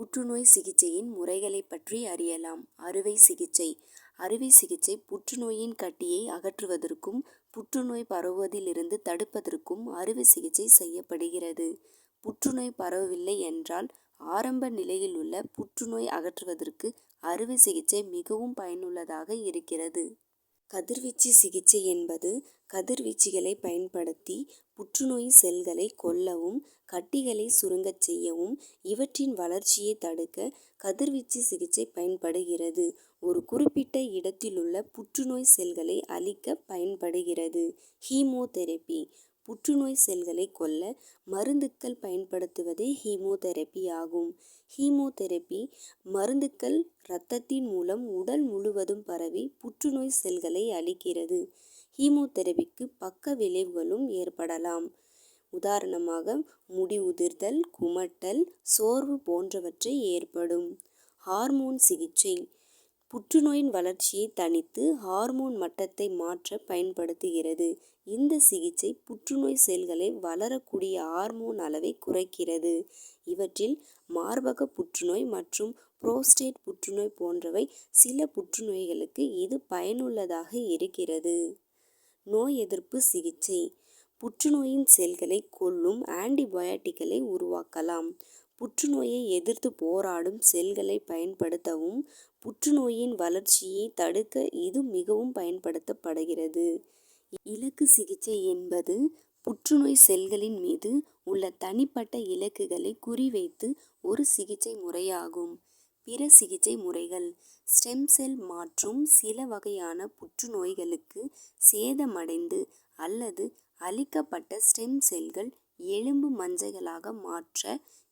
புற்றுநோய் சிகிச்சையின் முறைகளை பற்றி அறியலாம் அறுவை சிகிச்சை அறுவை சிகிச்சை புற்றுநோயின் கட்டியை அகற்றுவதற்கும் புற்றுநோய் பரவுவதிலிருந்து தடுப்பதற்கும் அறுவை சிகிச்சை செய்யப்படுகிறது. புற்றுநோய் பரவவில்லை என்றால் ஆரம்ப நிலையில் உள்ள புற்றுநோய் அகற்றுவதற்கு அறுவை சிகிச்சை மிகவும் பயனுள்ளதாக இருக்கிறது. கதிர்வீச்சு சிகிச்சை என்பது கதிர்வீச்சுகளை பயன்படுத்தி புற்றுநோய் செல்களை கொல்லவும் கட்டிகளை சுருங்கச் செய்யவும் இவற்றின் வளர்ச்சியை தடுக்க கதிர்வீச்சு சிகிச்சை பயன்படுகிறது. ஒரு குறிப்பிட்ட இடத்திலுள்ள புற்றுநோய் செல்களை அழிக்க பயன்படுகிறது. ஹீமோதெரபி புற்றுநோய் செல்களை கொல்ல மருந்துக்கள் பயன்படுத்துவதே ஹீமோதெரபி ஆகும். ஹீமோதெரபி மருந்துக்கள் ரத்தத்தின் மூலம் உடல் முழுவதும் பரவி புற்றுநோய் செல்களை அழிக்கிறது. ஹீமோதெரபிக்கு பக்க விளைவுகளும் ஏற்படலாம். உதாரணமாக முடி உதிர்தல் குமட்டல் சோர்வு போன்றவற்றை ஏற்படும். ஹார்மோன் சிகிச்சை புற்றுநோயின் வளர்ச்சியை தணித்து ஹார்மோன் மட்டத்தை மாற்ற பயன்படுத்துகிறது இந்த சிகிச்சை புற்றுநோய் செல்களை வளரக்கூடிய ஹார்மோன் அளவை குறைக்கிறது. இவற்றில் மார்பக புற்றுநோய் மற்றும் புரோஸ்டேட் புற்றுநோய் போன்றவை சில புற்றுநோய்களுக்கு இது பயனுள்ளதாக இருக்கிறது. நோய் எதிர்ப்பு சிகிச்சை புற்றுநோயின் செல்களை கொல்லும் ஆன்டிபயாட்டிக்களை உருவாக்கலாம். புற்றுநோயை எதிர்த்து போராடும் செல்களை பயன்படுத்தவும் புற்றுநோயின் வளர்ச்சியை தடுக்க இது மிகவும் பயன்படுத்தப்படுகிறது. இலக்கு சிகிச்சை என்பது புற்றுநோய் செல்களின் மீது உள்ள தனிப்பட்ட இலக்குகளை குறிவைத்து ஒரு சிகிச்சை முறையாகும். பிற சிகிச்சை முறைகள் ஸ்டெம் செல் மாற்றும் சில வகையான புற்றுநோய்களுக்கு சேதமடைந்து அல்லது அழிக்கப்பட்ட ஸ்டெம் செல்கள் எலும்பு மஞ்சைகளாக மாற்ற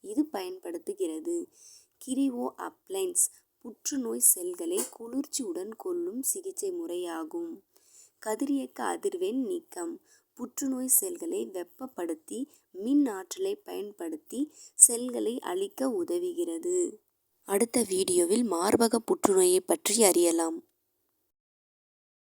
இது பயன்படுத்துகிறது கிரிவோ அப்ளைன்ஸ் புற்றுநோய் செல்களை குளிர்ச்சியுடன் கொள்ளும் சிகிச்சை முறையாகும். கதிரியக்க அதிர்வெண் நீக்கம் புற்றுநோய் செல்களை வெப்பப்படுத்தி மின் ஆற்றலை பயன்படுத்தி செல்களை அழிக்க உதவுகிறது. அடுத்த வீடியோவில் மார்பக புற்றுநோயை பற்றி அறியலாம்.